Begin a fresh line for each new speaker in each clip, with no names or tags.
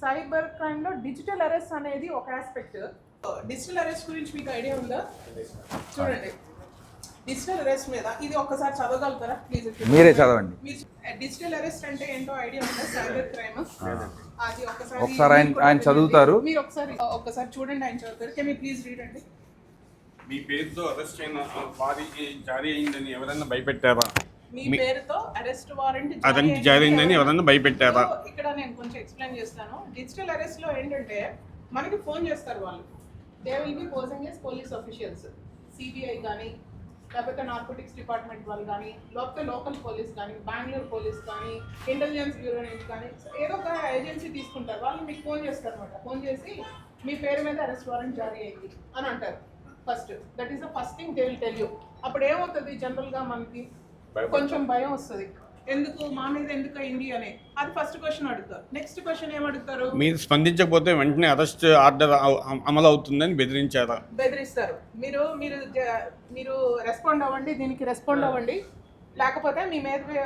Cyber క్రైమ్లో digital arrest అనేది ఒక aspect digital arrest గురించి మీకు ఐడియా ఉందా? చూడండి. డిజిటల్ అరెస్ట్ మీద ఇది ఒక్కసారి చదవగలుగుతారా? ప్లీజ్
మీరే చదవండి.
డిజిటల్ అరెస్ట్ అంటే ఏంటో ఐడియా ఉందా? Cyber crime. అది ఒకసారి
ఒకసారి ఆయన- ఆయన. చదువుతారు.
మీరు ఒకసారి ఒక్కసారి చూడండి ఆయన చదువుతారు. కెన్ యూ ప్లీజ్ రీడ్ అండి?
మీ పేరుతో అరెస్ట్ అయిన వారి జారీ అయిందని ఎవరైనా భయపెట్టారా?
మీ పేరుతో అరెస్ట్ వారెంట్
అతనికి జారీ అయిందని ఎవరైనా భయపెట్టారా?
ఇక్కడ నేను కొంచెం ఎక్స్ప్లెయిన్ చేస్తాను. డిజిటల్ అరెస్ట్లో ఏంటంటే మనకి ఫోన్ చేస్తారు వాళ్ళు. They will be posing as police officials CBI కానీ లేకపోతే నార్కోటిక్స్ డిపార్ట్మెంట్ వాళ్ళు కానీ లేకపోతే లోకల్ పోలీస్ కానీ బెంగళూరు పోలీస్ కానీ ఇంటెలిజెన్స్ బ్యూరో నుంచి కానీ ఏదో ఒక ఏజెన్సీ తీసుకుంటారు. వాళ్ళు మీకు ఫోన్ చేస్తారు అనమాట ఫోన్ చేసి మీ పేరు మీద అరెస్ట్ వారెంట్ జారీ అయింది అని అంటారు. First that is the first thing they will tell you అప్పుడు ఏమవుతుంది? జనరల్గా మనకి కొంచెం భయం వస్తుంది. ఎందుకు? మా మీద ఎందుకు అయింది అని. అది ఫస్ట్ క్వశ్చన్ అడుగుతారు. నెక్స్ట్ క్వశ్చన్ ఏం అడుగుతారు?
మీరు స్పందించకపోతే వెంటనే అరెస్ట్ ఆర్డర్ అమ- అమలు అవుతుందని బెదిరించారా?
బెదిరిస్తారు. మీరు మీరు మీరు రెస్పాండ్ అవ్వండి దీనికి రెస్పాండ్ అవ్వండి. లేకపోతే మీ మీద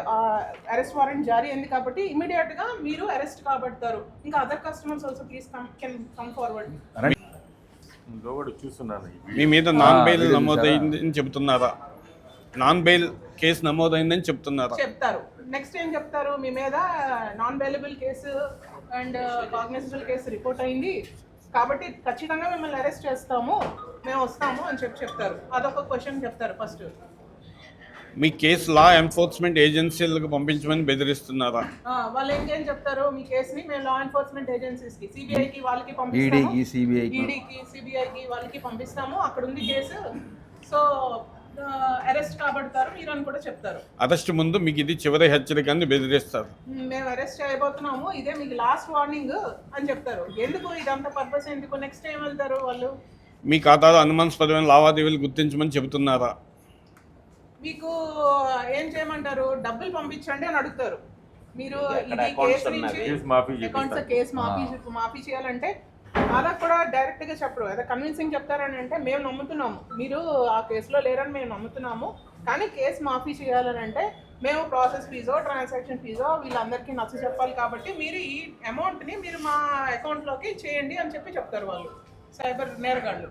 అరెస్ట్ వారెంట్ జారీ అయింది కాబట్టి ఇమీడియట్గా మీరు అరెస్ట్ కాబడతారు. ఇంకా other customers also please come can come forward
మీ మీద నాన్ బెయిల్ నమోదైందని చెబుతున్నారా? నాన్ బెయిల్ కేసు నమోదైందని చెప్తున్నారా.
చెప్తారు. నెక్స్ట్ ఏం చెప్తారు? మీ మీద non available case and cognizable case report అయింది. కాబట్టి ఖచ్చితంగా మిమ్మల్ని అరెస్ట్ చేస్తాము. మేము వస్తాము అని చెప్పి చెప్తారు. అదొక క్వశ్చన్ చెప్తారు ఫస్ట్
మీ కేసు లా ఎన్ఫోర్స్మెంట్ ఏజెన్సీలకు పంపించమని బెదిరిస్తున్నారా?
వాళ్ళు ఇంకేం చెప్తారు? మీ కేసుని మేము లా ఎన్ఫోర్స్మెంట్ ఏజెన్సీస్కి సిబిఐకి వాళ్ళకి
ఈడీకి సిబిఐకి
ఈడీకి సిబిఐకి వాళ్ళకి పంపిస్తాము. అక్కడ ఉంది కేసు సో అరెస్ట్ కాబడతారు మీరు అని కూడా చెప్తారు.
అరెస్ట్ ముందు మీకు ఇది చివరి హెచ్చరిక అని బెదిరిస్తారు
మేము అరెస్ట్ చేయబోతున్నాము ఇదే మీకు లాస్ట్ వార్నింగ్ అని చెప్తారు. ఎందుకు ఇదంతా పర్పస్ ఎందుకు? నెక్స్ట్ ఏం వెళ్తారు వాళ్ళు?
మీ ఖాతాలో అనుమానాస్పదమైన లావాదేవీలు గుర్తించమని చెబుతున్నారా?
మీకు ఏం చేయమంటారు? డబ్బులు పంపించండి అని అడుగుతారు. మీరు ఇది కేసు? నుంచి. కేసు మాఫీ మాఫీ చేయాలంటే అది కూడా డైరెక్ట్గా చెప్పరు. అదే కన్విన్సింగ్ చెప్తారని అంటే మేము నమ్ముతున్నాము. మీరు ఆ కేసులో లేరని మేము నమ్ముతున్నాము. కానీ కేసు మాఫీ చేయాలని అంటే మేము ప్రాసెస్ ఫీజో ట్రాన్సాక్షన్ ఫీజో వీళ్ళందరికీ నచ్చ చెప్పాలి కాబట్టి మీరు ఈ అమౌంట్ని మీరు మా అకౌంట్లోకి చేయండి అని చెప్పి చెప్తారు వాళ్ళు. సైబర్ నేరగాళ్ళు.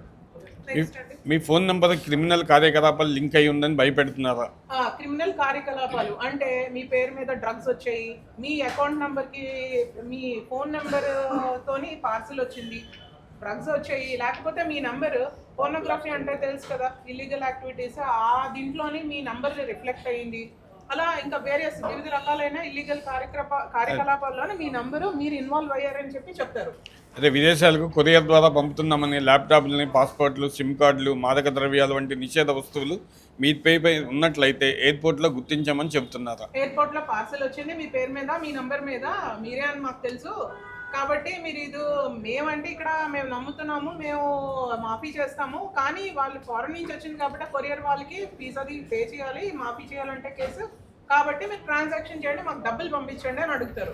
మీ ఫోన్ నంబర్ క్రిమినల్ కార్యకలాపాలు లింక్ అయి ఉందని భయపెడుతున్నారా?
ఆ, క్రిమినల్ కార్యకలాపాలు. అంటే మీ పేరు మీద డ్రగ్స్ వచ్చాయి. మీ అకౌంట్ నంబర్కి మీ ఫోన్ నెంబర్ తోని పార్సిల్ వచ్చింది. డ్రగ్స్ వచ్చాయి. లేకపోతే మీ నంబర్ పోర్నోగ్రఫీ అంటే తెలుసు కదా. ఇల్లీగల్ యాక్టివిటీస్ ఆ దీంట్లోని మీ నంబర్ రిఫ్లెక్ట్ అయ్యింది. అలా ఇంకా వేరియస్ వివిధ రకాలైన ఇల్లీగల్ కార్యకలాప కార్యకలాపాల్లోనే మీ నంబరు మీరు ఇన్వాల్వ్ అయ్యారని చెప్పి చెప్తారు.
అదే విదేశాలకు కొరియర్ ద్వారా పంపుతున్నామని ల్యాప్టాప్లని పాస్పోర్ట్లు సిమ్ కార్డులు మాదక ద్రవ్యాలు వంటి నిషేధ వస్తువులు మీపై పై ఉన్నట్లయితే ఎయిర్పోర్ట్లో గుర్తించామని చెబుతున్నారా?
ఎయిర్పోర్ట్లో పార్సల్ వచ్చింది మీ పేరు మీద మీ నంబర్ మీద మీరే అని మాకు తెలుసు. కాబట్టి మీరు ఇది మేమంటే ఇక్కడ మేము నమ్ముతున్నాము మేము మాఫీ చేస్తాము. కానీ వాళ్ళు ఫారెన్ నుంచి వచ్చింది కాబట్టి కొరియర్ వాళ్ళకి ఫీజు అది పే చేయాలి మాఫీ చేయాలంటే కేసు కాబట్టి మీరు ట్రాన్సాక్షన్ చేయండి మాకు డబ్బులు పంపించండి అని అడుగుతారు.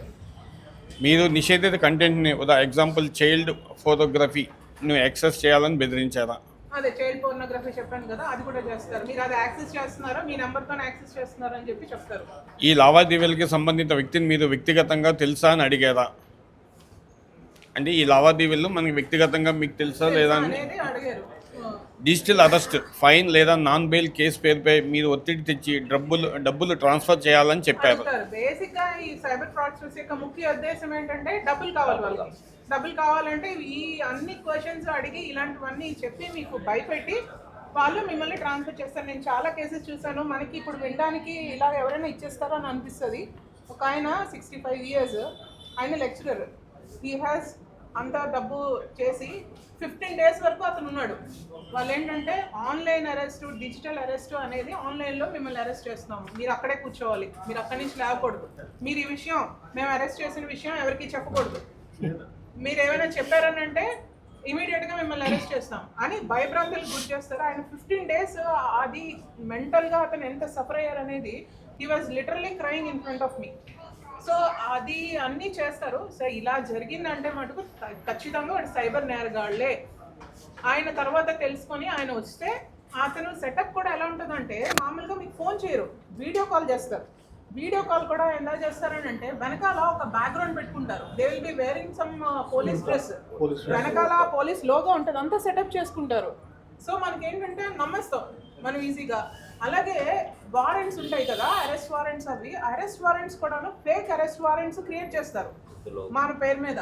మీరు నిషేధిత కంటెంట్ని ఉదా ఎగ్జాంపుల్ చైల్డ్ ఫోటోగ్రఫీని యాక్సెస్ చేయాలని బెదిరించారా?
అదే చైల్డ్ పోర్నోగ్రఫీ చెప్పాను కదా అది కూడా చేస్తారు. మీరు అది యాక్సెస్ చేస్తున్నారో? మీ నెంబర్తో యాక్సెస్ చేస్తున్నారో అని చెప్పి చెప్తారు.
ఈ లావాదేవీలకి సంబంధిత వ్యక్తిని మీరు వ్యక్తిగతంగా తెలుసా అని అడిగారా? అంటే ఈ లావాదేవీలు మనకి వ్యక్తిగతంగా మీకు తెలుసా లేదా అని?
అనేది అడిగారు.
డిజిటల్ అరెస్ట్ ఫైన్ లేదా నాన్ బెయిల్ కేసు పేరుపై మీరు ఒత్తిడి తెచ్చి డబ్బులు డబ్బులు ట్రాన్స్ఫర్ చేయాలని చెప్పారు.
బేసిక్గా ఈ సైబర్ ఫ్రాడ్స్టర్స్ యొక్క ముఖ్య ఉద్దేశం ఏంటంటే డబ్బులు కావాలి వాళ్ళకి. డబ్బులు కావాలంటే ఈ అన్ని క్వశ్చన్స్ అడిగి ఇలాంటివన్నీ చెప్పి మీకు భయపెట్టి వాళ్ళు మిమ్మల్ని ట్రాన్స్ఫర్ చేస్తారు. నేను చాలా కేసెస్ చూశాను. మనకి ఇప్పుడు వినడానికి ఇలా ఎవరైనా ఇచ్చేస్తారో అని అనిపిస్తుంది. ఒక ఆయన సిక్స్టీ ఫైవ్ ఇయర్స్ ఆయన లెక్చరర్ హీ హ్యాస్ అంత డబ్బు చేసి ఫిఫ్టీన్ డేస్ వరకు అతను ఉన్నాడు. వాళ్ళు ఏంటంటే ఆన్లైన్ అరెస్ట్ డిజిటల్ అరెస్ట్ అనేది ఆన్లైన్లో మిమ్మల్ని అరెస్ట్ చేస్తున్నాము. మీరు అక్కడే కూర్చోవాలి. మీరు అక్కడి నుంచి లేవకూడదు. మీరు ఈ విషయం మేము అరెస్ట్ చేసిన విషయం ఎవరికి చెప్పకూడదు. మీరు ఏమైనా చెప్పారని అంటే ఇమీడియట్గా మిమ్మల్ని అరెస్ట్ చేస్తాం. అని భయభ్రాంతులు గురి చేస్తారు. ఆయన ఫిఫ్టీన్ డేస్ అది మెంటల్గా అతను ఎంత suffer అయ్యారనేది he was literally crying in front of me so అది అన్నీ చేస్తారు. సో ఇలా జరిగిందంటే మటుకు ఖచ్చితంగా వాడు సైబర్ నేరగాళ్ళే. ఆయన తర్వాత తెలుసుకొని ఆయన వస్తే అతను సెటప్ కూడా ఎలా ఉంటుందంటే మామూలుగా మీకు ఫోన్ చేయరు వీడియో కాల్ చేస్తారు. వీడియో కాల్ కూడా ఎలా చేస్తారని అంటే వెనకాల ఒక బ్యాక్గ్రౌండ్ పెట్టుకుంటారు. They will be wearing some police dress వెనకాల పోలీస్ లోగో ఉంటుంది అంతా సెటప్ చేసుకుంటారు. సో మనకి ఏంటంటే నమ్మేస్తాం. మనం ఈజీగా అలాగే వారెంట్స్ ఉంటాయి కదా అరెస్ట్ వారెంట్స్ అవి. అరెస్ట్ వారెంట్స్ కూడా ఫేక్ అరెస్ట్ వారెంట్స్ క్రియేట్ చేస్తారు. మన పేరు మీద.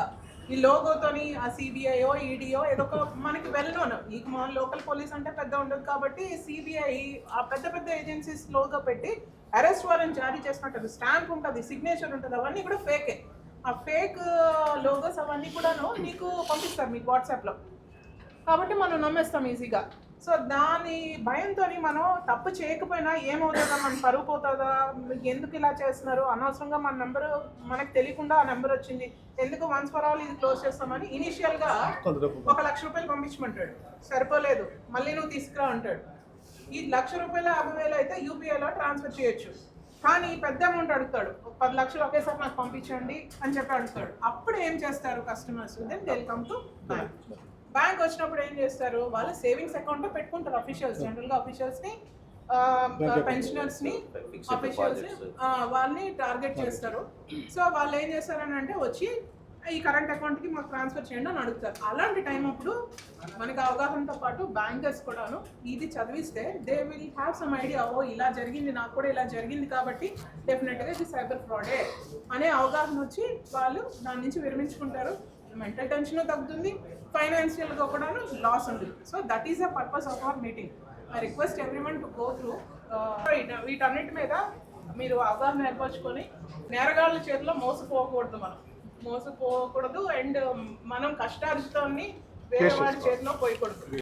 ఈ లోగోతోని ఆ సిబిఐఓ ఈడిఓ ఏదో ఒక మనకి వెల్ నోన్ ఈ మా లోకల్ పోలీస్ అంటే పెద్ద ఉండదు కాబట్టి సిబిఐ ఆ పెద్ద పెద్ద ఏజెన్సీస్ లోగా పెట్టి అరెస్ట్ వారెంట్ జారీ చేసినట్టు స్టాంప్ ఉంటుంది సిగ్నేచర్ ఉంటుంది అవన్నీ కూడా ఫేకే ఆ ఫేక్ లోగోస్ అవన్నీ కూడాను నీకు పంపిస్తారు మీకు వాట్సాప్లో కాబట్టి మనం నమ్మేస్తాం ఈజీగా సో దాని భయంతో మనం తప్పు చేయకపోయినా ఏమవుతుందా మన పరువు పోతుందా ఎందుకు ఇలా చేస్తున్నారు? అనవసరంగా మన నెంబర్ మనకు తెలియకుండా ఆ నెంబర్ వచ్చింది. ఎందుకు వన్స్ ఫర్ ఆల్ ఇది క్లోజ్ చేస్తామని ఇనిషియల్గా ఒక లక్ష రూపాయలు పంపించమంటాడు. సరిపోలేదు. మళ్ళీ నువ్వు తీసుకురా అంటాడు. ఈ లక్ష రూపాయల యాభై వేలు అయితే యూపీఐలో ట్రాన్స్ఫర్ చేయొచ్చు. కానీ పెద్ద అమౌంట్ అడుగుతాడు. ఒక పది లక్షలు ఒకేసారి నాకు పంపించండి అని చెప్పి అడుగుతాడు. అప్పుడు ఏం చేస్తారు customers then welcome to bank bank వచ్చినప్పుడు ఏం చేస్తారు? వాళ్ళ సేవింగ్స్ అకౌంట్లో పెట్టుకుంటారు అఫీషియల్స్ జనరల్గా అఫీషియల్స్ని పెన్షనర్స్ని అఫీషియల్స్ వాళ్ళని టార్గెట్ చేస్తారు. సో వాళ్ళు ఏం చేస్తారని అంటే వచ్చి ఈ కరెంట్ అకౌంట్కి మాకు ట్రాన్స్ఫర్ చేయండి అని అడుగుతారు. అలాంటి టైం అప్పుడు మనకి అవగాహనతో పాటు బ్యాంకర్స్ కూడాను ఇది చదివిస్తే they will have some idea ఓ ఇలా జరిగింది నాకు కూడా ఇలా జరిగింది కాబట్టి డెఫినెట్గా ఇది సైబర్ ఫ్రాడే అనే అవగాహన వచ్చి వాళ్ళు దాని నుంచి విరమించుకుంటారు. మెంటల్ టెన్షన్ తగ్గుతుంది ఫైనాన్షియల్గా కూడా లాస్ ఉంటుంది. So that is the purpose of our meeting I request everyone to go through వీటన్నిటి మీద మీరు అవగాహన ఏర్పరచుకొని నేరగాళ్ళ చేతిలో మోసపోకూడదు మనం. మోసపోకూడదు అండ్ మనం కష్టార్జితాన్ని వేరే వాడి చేతిలో పోయకూడదు.